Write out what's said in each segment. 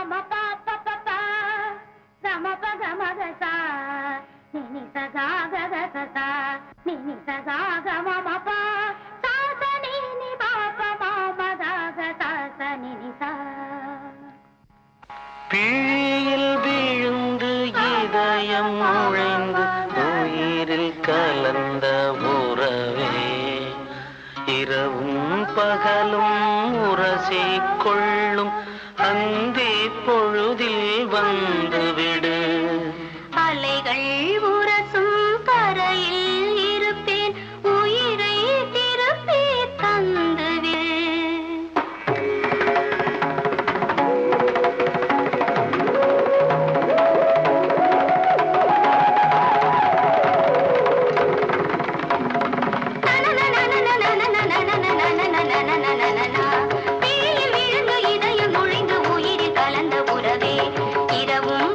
மம பாப்ப பப்பா சம பக மகசா நினி சகா ககசா நினி சகா கம பா. சாச நினி பாப்ப மாமதாக சாச நினிசா பிழியில் விழுந்து இதயம் பகலும் உரசிக் கொள்ளும் அந்தே பொழுதில் வந்த இரவும்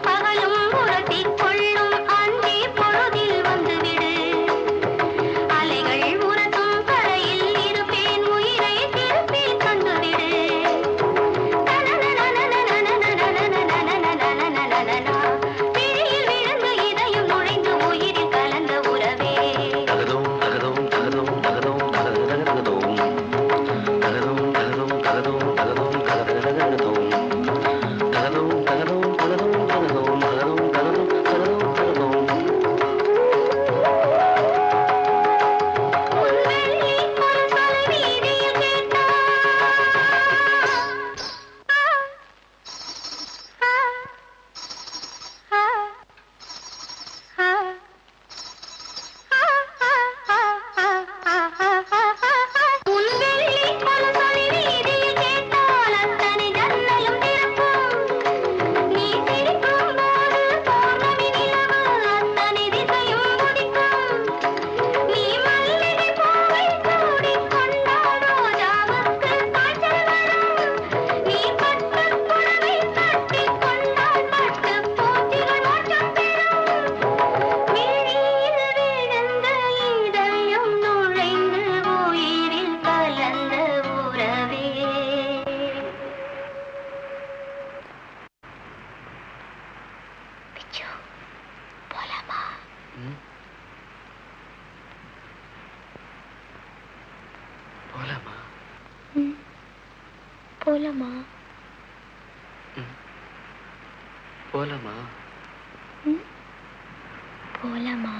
போலாமா? போலாமா? போலாமா? போலாமா?